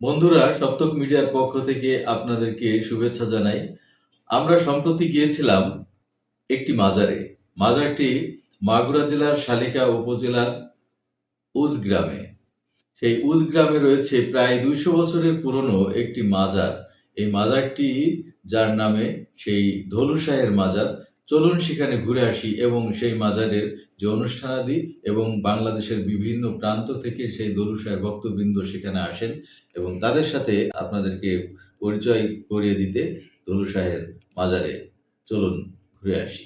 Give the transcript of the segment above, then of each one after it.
বন্ধুরা, সপ্তক মিডিয়ার পক্ষ থেকে আপনাদেরকে শুভেচ্ছা জানাই। আমরা সম্প্রতি গিয়েছিলাম একটি মাজারে। মাজারটি মাগুরা জেলার শালিকা উপজেলার উজ গ্রামে। সেই উজ গ্রামে রয়েছে প্রায় দুইশো বছরের পুরনো একটি মাজার। এই মাজারটি, যার নামে সেই ধলু শাহের মাজার। চলুন সেখানে ঘুরে আসি এবং সেই মাজারের যে অনুষ্ঠানাদি এবং বাংলাদেশের বিভিন্ন প্রান্ত থেকে সেই শাহের ভক্তবৃন্দ সেখানে আসেন এবং তাদের সাথে আপনাদেরকে পরিচয় করিয়ে দিতে দলু শাহের মাজারে চলুন ঘুরে আসি।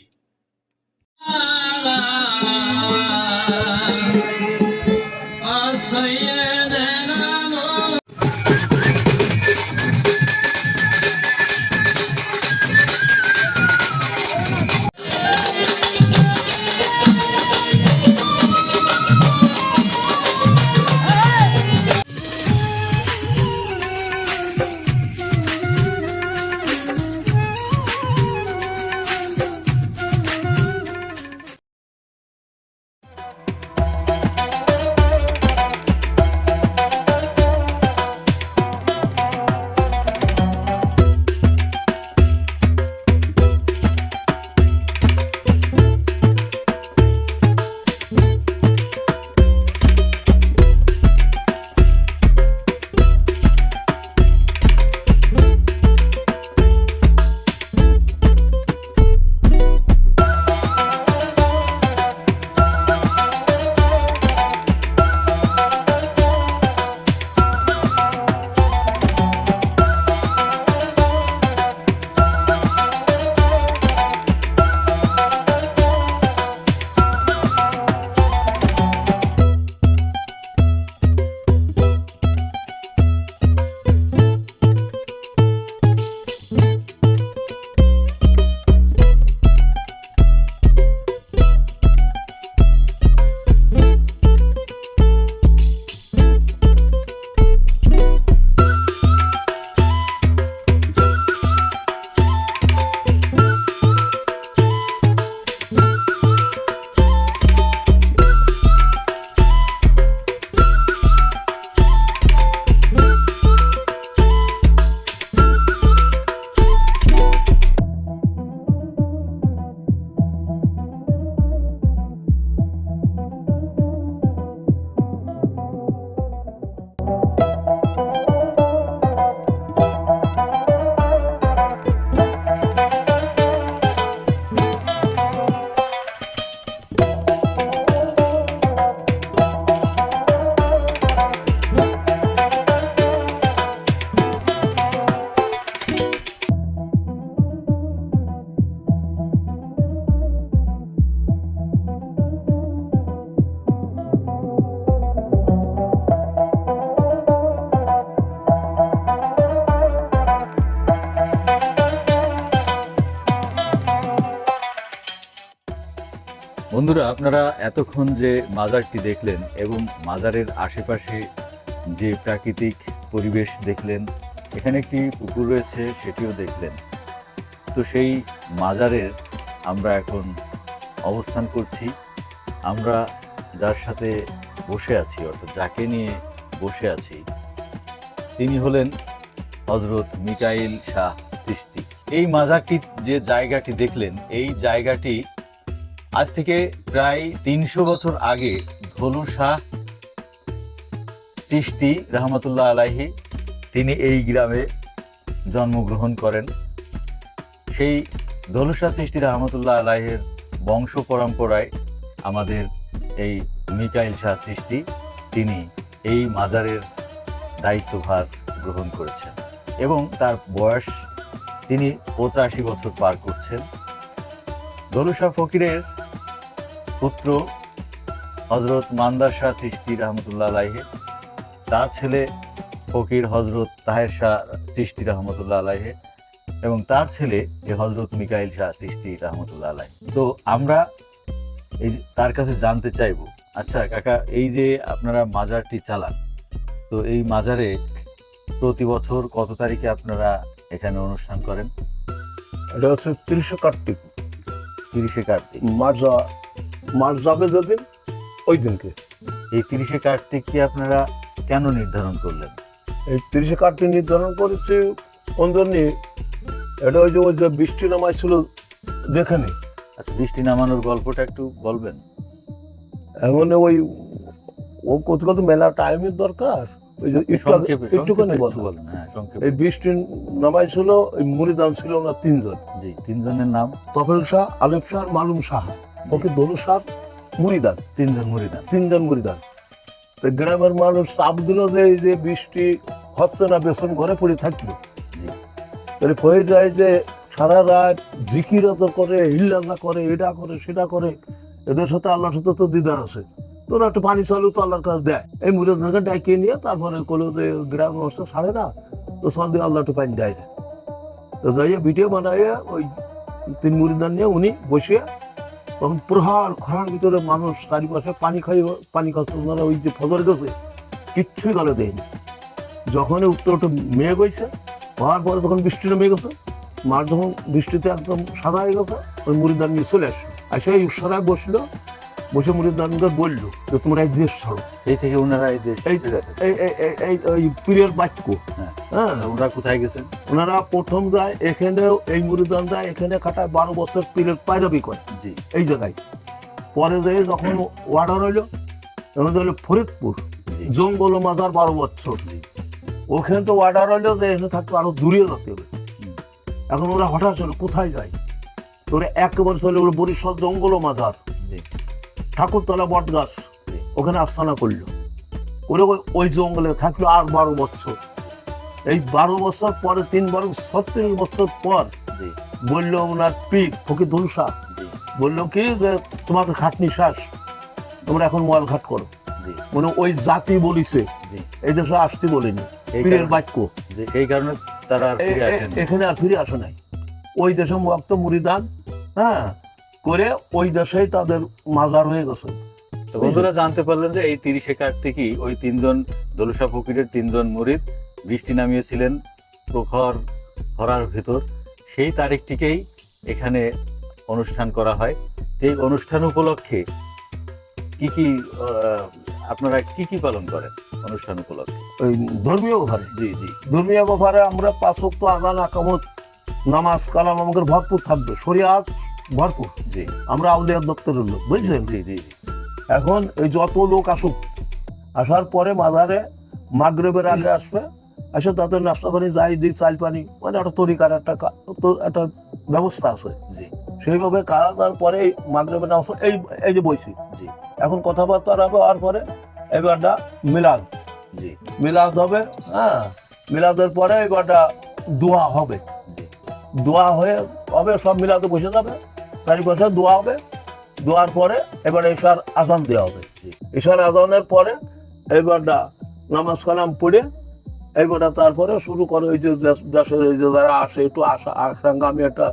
আপনারা এতক্ষণ যে মাজারটি দেখলেন এবং মাজারের আশেপাশে যে প্রাকৃতিক পরিবেশ দেখলেন, এখানে একটি পুকুর রয়েছে, সেটিও দেখলেন। তো সেই মাজারের আমরা এখন অবস্থান করছি। আমরা যার সাথে বসে আছি, অর্থাৎ যাকে নিয়ে বসে আছি, তিনি হলেন হজরত মিকাইল শাহ চিস্তি এই মাজারটি যে জায়গাটি দেখলেন, এই জায়গাটি আজ থেকে প্রায় তিনশো বছর আগে ধলু শাহ চিস্তি রহমতুল্লাহ আলাহি তিনি এই গ্রামে জন্মগ্রহণ করেন। সেই ধলু শাহ চিস্তি রহমতুল্লাহ আলাহের বংশ পরম্পরায় আমাদের এই মিকাইল শাহ সৃষ্টি তিনি এই মাজারের দায়িত্বভার গ্রহণ করেছেন এবং তার বয়স তিনি পঁচাশি বছর পার করছেন। দলুশা ফকিরের পুত্র হজরত মান্দার শাহ চিস্তি রহমতুল্লাহ আলাইহে তার ছেলে ফকির হজরত তাহের শাহ চিস্তি রহমতুল্লাহ আলাইহে এবং তার ছেলে এ হজরত মিকাইল শাহ চিস্তি রহমতুল্লাহ আলাই তো আমরা এই তার কাছে জানতে চাইব আচ্ছা কাকা এই যে আপনারা মাজারটি চালান তো এই মাজারে প্রতি বছর কত তারিখে আপনারা এখানে অনুষ্ঠান করেন? এটা হচ্ছে তিরিশে কার্তিক। তিরিশে কার্তিক। মাছ মাছ যাবে যেদিন ওই দিনকে। এই তিরিশে কার্তিক কি আপনারা কেন নির্ধারণ করলেন? এই তিরিশে কার্ডটি নির্ধারণ করেছে জন্য? এটা ওই যে ওই যে বৃষ্টি নামাইছিল যেখানে আচ্ছা বৃষ্টি নামানোর গল্পটা একটু বলবেন। এখন ওই ও কত কত মেলা টাইমের দরকার। ওই যে একটুখানি বলেন। হ্যাঁ এই বৃষ্টি নামাইছিল ওই মুড়িদান ছিল না তিনজন। জি তিনজনের নাম? তফেল শাহ আলেফ শাহ মালুম শাহ। ওকে দলু শাহ মুড়িদান তিনজন মরিদান তিনজন মুড়িদান তো গ্রামের মানুষ চাপ দিল যে এই যে বৃষ্টি, হচ্ছে না, বেসন ঘরে পড়ে থাকল। তাহলে হয়ে যায় যে সারা রাত জিকিরত করে হিল্লাঙ্গা করে, এটা করে, সেটা করে। এদের সাথে আল্লাহর সাথে তো দিদার আছে। তো ওরা একটু পানি চালু তো আল্লাহর কাছে দেয়। এই মুড়িদানকে ডাকিয়ে নিয়ে তারপরে করল যে গ্রাম অবস্থা সারে না, তো দিয়ে আল্লাহ একটু পানি দেয় না। তো যাইয়া ভিডিও বানাইয়া ওই তিন মুড়িদান নিয়ে উনি বসিয়ে তখন প্রহার খরার ভিতরে মানুষ চারিপাশে পানি খাই পানি খাচ্ছে ওনারা ওই যে ফজর গেছে, কিচ্ছুই তাহলে দেয়নি যখন উত্তরটা মেঘ হয়েছে হওয়ার পরে তখন বৃষ্টি নেমে গেছে, মার যখন বৃষ্টিতে একদম সাদা হয়ে গেছে, ওই মুড়িদার নিয়ে চলে আসলো। আসে এই উৎসরায় বসল বসে মুড়িদানকে বলল যে তোমরা এই দেশ ছাড়ো। সেই থেকে ওনারা এই দেশ এই এই এই- এই- এই পীরের বাক্য। হ্যাঁ। হ্যাঁ। ওনারা কোথায় গেছেন? ওনারা প্রথম যায় এখানে এই মুড়িদান যায় এখানে কাটায় বারো বছর পীরের পায়রাবি করে। জি। এই জায়গায়। পরে যেয়ে যখন অর্ডার হইল তখন হলো ফরিদপুর জঙ্গল মাজার বারো বছর। ওখানে তো অর্ডার হইল যে এখানে থাকতো আরও দূরে যেতে হবে। এখন ওরা হঠাৎ চলো কোথায় যায়? ওরা একেবারে চলে গেলো বরিশাল জঙ্গল মাজার। ঠাকুরতলা বট গাছ জি। ওখানে আস্তানা করল। করে ওই- জঙ্গলে থাকল আর বারো বছর। এই বারো বছর পরে তিন বারো ছত্রিশ বছর পর বলল ওনার পিঠ ফকির ধুলসা জি। বলল কি যে তোমাদের খাটনি শ্বাস তোমরা এখন মোয়াল ঘাট করো। মানে ওই জাতি বলিছে এই দেশে আসতে বলেনি পীরের বাক্য। এই কারণে তারা এখানে আর ফিরে আসে নাই। ওই দেশে মুক্ত মুড়িদান হ্যাঁ করে ওই দেশেই তাদের মাজার হয়ে গেছে। বন্ধুরা জানতে পারলেন যে এই তিরিশে কার্তিকই ওই তিনজন দলুসা ফকিরের তিনজন মুরিদ বৃষ্টি নামিয়েছিলেন প্রখর খরার ভেতর। সেই তারিখটিকেই এখানে অনুষ্ঠান করা হয়। এই অনুষ্ঠান উপলক্ষে কি কি আপনারা কি কি পালন করেন অনুষ্ঠান উপলক্ষে? ওই ধর্মীয় ব্যাপারে জি জি। ধর্মীয় ব্যাপারে আমরা পাঁচ ওয়াক্ত আজান আকামত নামাজ কালাম আমাদের ভরপুর থাকবে। শরিয়াত ভরপুর। জি। আমরা আউলিয়া দপ্তরের লোক বুঝলেন? জি জি এখন এই যত লোক আসুক আসার পরে মাজারে মাগরেবের আগে আসবে এসে তাদের নাস্তা পানি যাই দিই চাল পানি মানে একটা তরিকার একটা একটা ব্যবস্থা আছে। জি। সেইভাবে খাওয়ার পরে এই মাগরেবের নামাজ এই এই যে বইছি। জি। এখন কথাবার্তা হবে হওয়ার পরে এবারটা মিলাদ। জি। মিলাদ হবে হ্যাঁ মিলাদের পরে এবারটা দোয়া হবে। দোয়া হয়ে হবে সব মিলাতে বসে যাবে। চারিপাশে দোয়া হবে। দোয়ার পরে এবার এশার আজান দেওয়া হবে। জি। এশার আজানের পরে এবারটা নামাজ কালাম পড়ে এবারটা তারপরে শুরু করে ওই যে দেশের এই যে যারা আসে একটু আশা আশাঙ্কা আমি একটা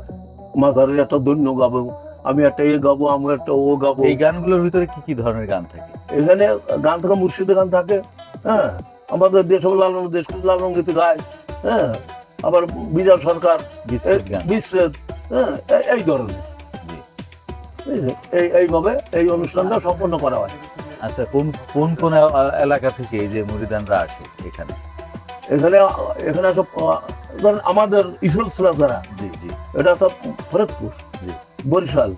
মাথারের একটা দৈন্য গাবো আমি একটা এ গাবো আমি একটা ও গাবো। এই গানগুলোর ভিতরে কি কি ধরনের গান থাকে? এখানে গান থাকে মুর্শিদের গান থাকে হ্যাঁ? আমাদের দেশ লালন দেশ লালন গীতি গায় হ্যাঁ? আবার বিজয় সরকার বিচ্ছেদ হ্যাঁ? এই- ধরনের? এই এইভাবে এই অনুষ্ঠানটা সম্পন্ন করা হয়। আচ্ছা কোন কোন কোন এলাকা থেকে এই যে মুরিদানরা আসে এখানে? এখানে এখানে আহ, ধরেন আমাদের ইসল ছিলা যারা জি জি। এটা তো ফরিদপুর জি। বরিশাল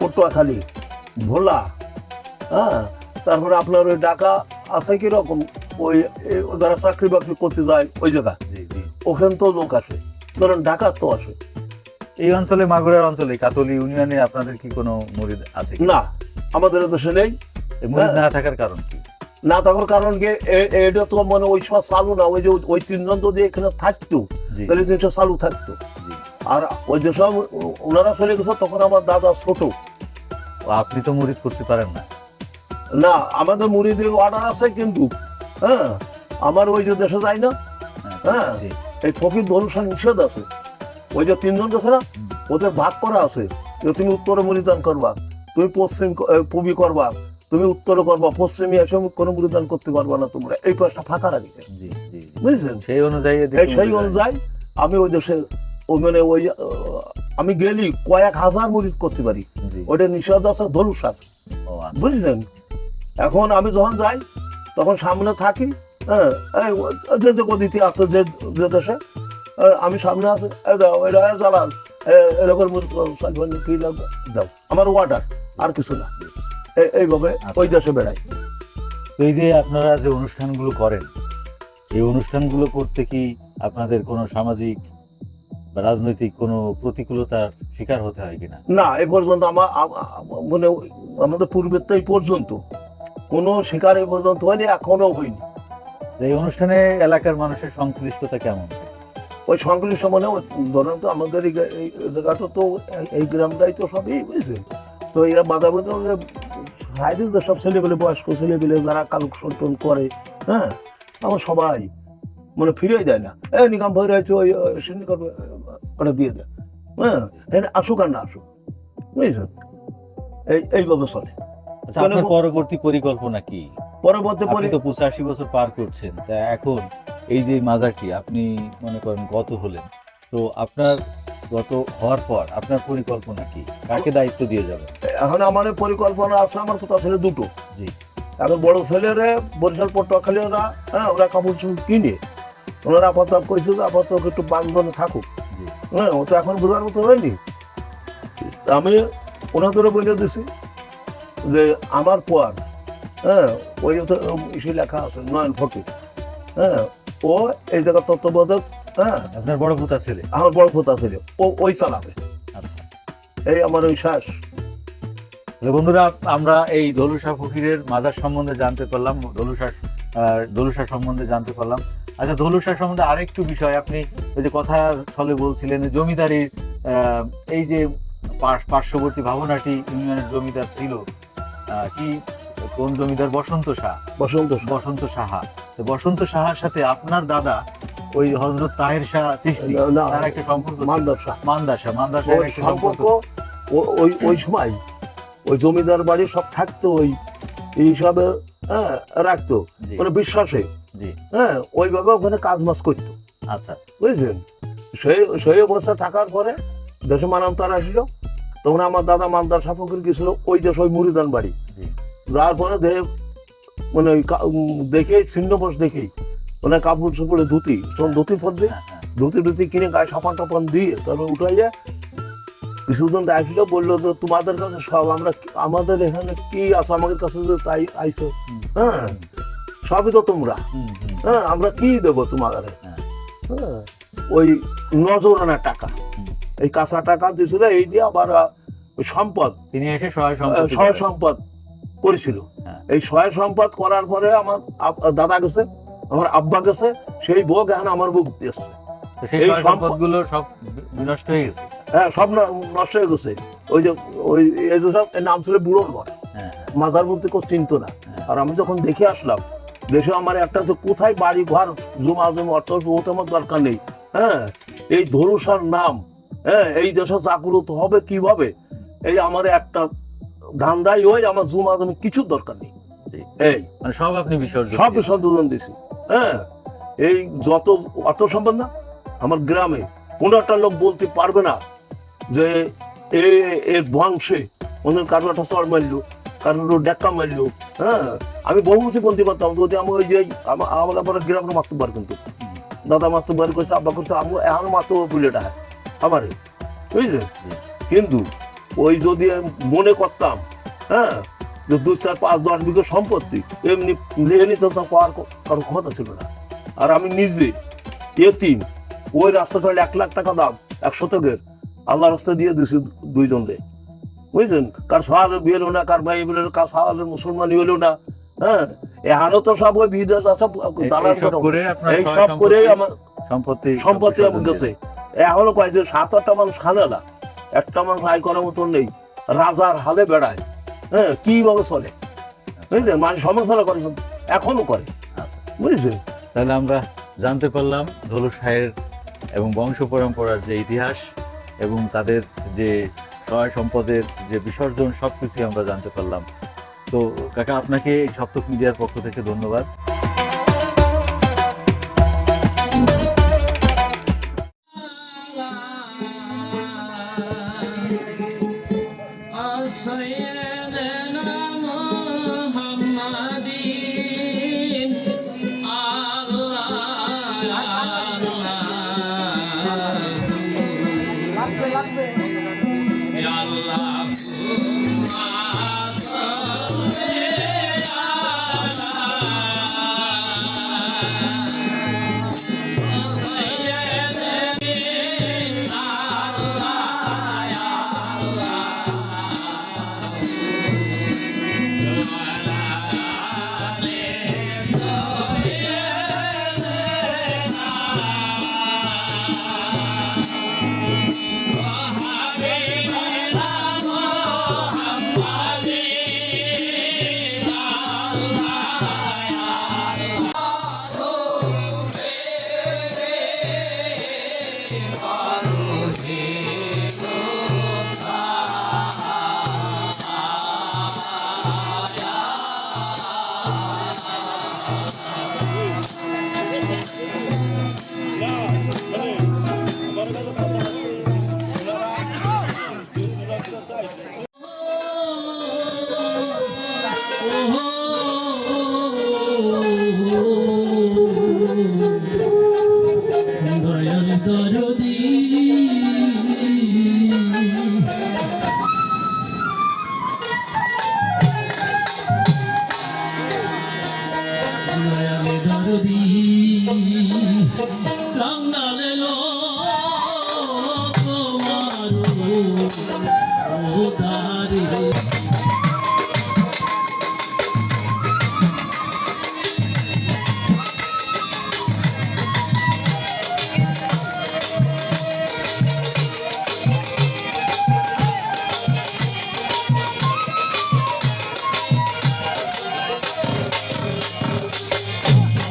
পটুয়াখালী ভোলা হ্যাঁ? তারপরে আপনার ওই ঢাকা আছে কীরকম? ওই যারা চাকরি বাকরি করতে যায় ওই জায়গা। জি জি। ওখান তো লোক আসে। ধরেন ঢাকার তো আসে। এই অঞ্চলে মাগুরার অঞ্চলে কাতলি ইউনিয়নে আপনাদের কি কোনো মুরিদ আছে না আমাদের দেশে নেই। মুরিদ হ্যাঁ। না থাকার কারণ কি? না থাকার কারণ কি? এটা তো মানে ওই সময় চালু না ওই যে ওই তিনজন যদি এখানে থাকতো তাহলে জিনিসটা চালু থাকতো। আর ওই যে সব ওনারা চলে গেছে তখন আমার দাদা ছোট। আপনি তো মুরিদ করতে পারেন না। না আমাদের মুড়িদের অর্ডার আছে কিন্তু হ্যাঁ। আমার ওই যে দেশে যায় না হ্যাঁ। এই ফকির ধনুষা নিষেধ আছে। ওই যে তিনজন গেছে না ওদের ভাগ করা আছে। যে তুমি উত্তরে মুড়িদান করবা তুমি পশ্চিম পূবী করবা তুমি উত্তরে করবা পশ্চিমে এসে কোনো মুড়িদান করতে পারবা না তোমরা। এই পাশটা ফাঁকা রাখি। বুঝলেন সেই অনুযায়ী সেই অনুযায়ী আমি ওই দেশে ওই মানে ওই আমি গেলি কয়েক হাজার মুড়িদ করতে পারি। ওইটা নিষেধ আছে ধনুষার ও আচ্ছা। বুঝলেন এখন আমি যখন যাই তখন সামনে থাকি হ্যাঁ যে যে গদিতে আছে যে যে দেশে আমি সামনে আছে। দাও এটা চালান। এ- এরকম কি লাগবে দাও। আমার ওয়াটার আর কিছু না। এইভাবে ওই দেশে বেড়াই। এই যে আপনারা যে অনুষ্ঠানগুলো করেন এই অনুষ্ঠানগুলো করতে কি আপনাদের কোনো সামাজিক বা রাজনৈতিক কোনো প্রতিকূলতার শিকার হতে হয় কিনা? না এ পর্যন্ত আমার আম- আম- মানে আমাদের পূর্বের তো এই পর্যন্ত। কোনো শিকার এই পর্যন্ত হয়নি এখনও হয়নি। এই অনুষ্ঠানে এলাকার মানুষের সংশ্লিষ্টতা কেমন? ওই সংশ্লিষ্ট মানে ধরেন তো আমাদের এই জায়গাটা তো এই- গ্রামটাই তো সবই বুঝছে তো এরা বাধা বাধা সাইডে তো সব ছেলেপেলে বয়স্ক ছেলেপেলে যারা কালেকশন টোন করে হ্যাঁ? আমার সবাই মানে ফিরেই দেয় না। এই নিকাম ভয় রয়েছে ওই সিন্ডিকেট ওটা দিয়ে দেয়। হ্যাঁ? আসুক আর না আসুক বুঝছেন? এই এইভাবে চলে আচ্ছা ব- পরবর্তী পরিকল্পনা কি? পরবর্তী তো পঁচাশি বছর পার করছেন তা এখন এই যে মাজারটি আপনি মনে করেন গত হলেন তো আপনার গত হওয়ার পর আপনার পরিকল্পনা কি? কাকে দায়িত্ব দিয়ে যাবে এখন আমার পরিকল্পনা আছে আমার কোথাও ছেলে দুটো। জি। এখন বড় ছেলেরে বরিশাল পটুয়াখালী ওরা হ্যাঁ ওরা কাপড় চোপড় কিনে ওনারা আপাতত করেছিল আপাতত একটু বান্ধনে থাকুক। হ্যাঁ ও তো এখন বোঝার মতো হয়নি। আমি ওনাদের বলে দিছি যে আমার পর হ্যাঁ ওই তো লেখা আছে নয়ন ফকির হ্যাঁ ও এই জায়গা তত্ত্বাবধায়ক হ্যাঁ? আপনার বড় পুতা ছেলে আমার বড় কথা ছিল ও ওই চালাবে। আচ্ছা। এই আমার ওই শ্বাস। বন্ধুরা আমরা এই দলুসা ফকিরের মাজার সম্বন্ধে জানতে পারলাম দলুসা দলুসা সম্বন্ধে জানতে পারলাম। আচ্ছা দলুসা সম্বন্ধে আরেকটু বিষয় আপনি ওই যে কথা ছলে বলছিলেন জমিদারির আহ, এই যে পার্শ্ববর্তী ভাবনাটি ইউনিয়নের জমিদার ছিল আহ, কি কোন জমিদার? বসন্ত শাহ। বসন্ত বসন্ত সাহা। তো বসন্ত সাহার সাথে আপনার দাদা ওই হজরত তাহের শাহ না, তার একটা সম্পর্ক শাহের ওই একটা সম্পর্ক ওই ওই সময় ওই জমিদার বাড়ি সব থাকতো ওই হিসাবে হ্যাঁ রাখতো। মানে বিশ্বাসে। হ্যাঁ ওইভাবে ওখানে কাজ মাস করতো। আচ্ছা। বুঝলেন? সেই সেই অবস্থা থাকার পরে দেশে মানান্তার আসলো। তখন আমার দাদা মানদার সাপকের গেছিল ওই দেশ ওই মুড়িদান বাড়ি। জি যার পরে দেহে মানে ওই কা- উম, দেখে ছিন্ন বস দেখেই। মানে কাপড় চোপড়ে ধুতি তখন ধুতি পরবে হ্যাঁ হ্যাঁ। ধুতি টুতি কিনে গায়ে সাপান টাপান দিয়ে তারপর উঠাইয়া কিছুদিন আসলো বলল তো তোমাদের কাছে সব আমরা আমাদের এখানে কি আছে? আমাদের কাছে যে তাই হুম, হ্যাঁ সবই তো তোমরা। হ্যাঁ আমরা কি দেবো তোমাদের? হ্যাঁ। হ্যাঁ ওই নজরানা টাকা। এই কাঁচা টাকা দিয়েছিল এই দিয়ে আবার সম্পদ। তিনি এসে সহায় সম্পদ। করেছিল। হ্যাঁ। এই সহায় সম্পদ করার পরে আমার দাদা গেছে আমার আব্বা গেছে সেই ভোগ এখন আমার বুক দিয়েছে এই সম্পদগুলো সব বিনষ্ট হয়ে গেছে? হ্যাঁ সব নষ্ট হয়ে গেছে। ওই যে ওই এই সব নাম ছিল বুড়োর ঘর। হ্যাঁ হ্যাঁ। মাজার বলতে কেউ চিনতো না। আর আমি যখন দেখে আসলাম দেশে আমার একটা যে কোথায় বাড়ি ঘর জমা জমি অর্থ আমার দরকার নেই। হ্যাঁ এই ধরুসার নাম হ্যাঁ এই দেশে জাগ্রত হবে কীভাবে? এই আমার একটা ধান্দাই ওই আমার জমা জমি কিছু দরকার নেই। এই। মানে সব আপনি বিসর্জন সব। সদুলন দিছি হ্যাঁ। এই যত অর্থ সম্পদ না আমার গ্রামে কোনো একটা লোক বলতে পারবে না যে এ এর বংশে ওদের কারও একটা চর মারলো কারও ডেক্কা মারলো হ্যাঁ। আমি বহু কিছু বলতে পারতাম যদি আমি ওই যে আমা- আমার আবার গ্রামে মারতে পার কিন্তু দাদা পারি করছে আব্বা করছে আমি এখন মারতে বুলেটা আমারে। বুঝলেন? কিন্তু ওই যদি মনে করতাম হ্যাঁ যে দুই চার পাঁচ দশ বিঘা সম্পত্তি এমনি লেহে নিতে তো পাওয়ার কারও ক্ষমতা ছিল না। আর আমি নিজে এতিম ওই রাস্তাটা হলো এক লাখ টাকা দাম এক শতকের আল্লাহ রাস্তা দিয়ে দিছি দুইজন রে বুঝলেন? কার সাহালে বিয়ে হলো না কার ভাই বিয়ে কার সাহালে মুসলমানি হলো না হ্যাঁ? এহারও তো সব ওই বিদেশ সব দালাল করে এই সব করে সম্পত্তি- আমার সম্পত্তি সম্পত্তি। গেছে। এখনও কয় যে সাত আটটা মানুষ খানে না। একটা মানুষ আয় করার মতন নেই। রাজার হালে বেড়ায়। হ্যাঁ কীভাবে চলে? বুঝলেন মানে সমালোচনা করে এখনও করে। আচ্ছা। বুঝলেন তাহলে আমরা জানতে পারলাম ধলু সাহের এবং বংশ পরম্পরার যে ইতিহাস এবং তাদের যে সহায় সম্পদের যে বিসর্জন সবকিছু আমরা জানতে পারলাম। তো কাকা আপনাকে সপ্তক মিডিয়ার পক্ষ থেকে ধন্যবাদ। দয়াল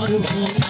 সর্বনাশে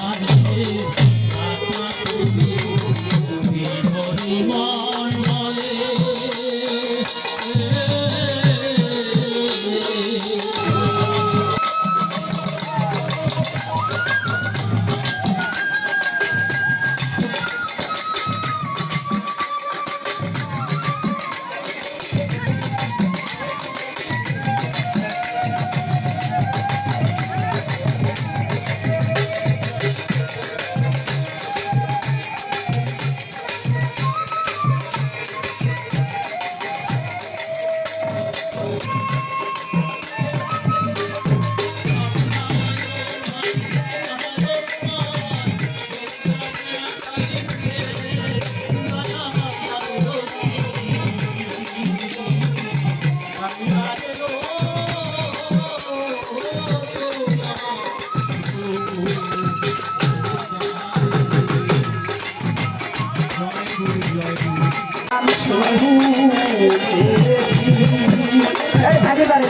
এই থাকে পারে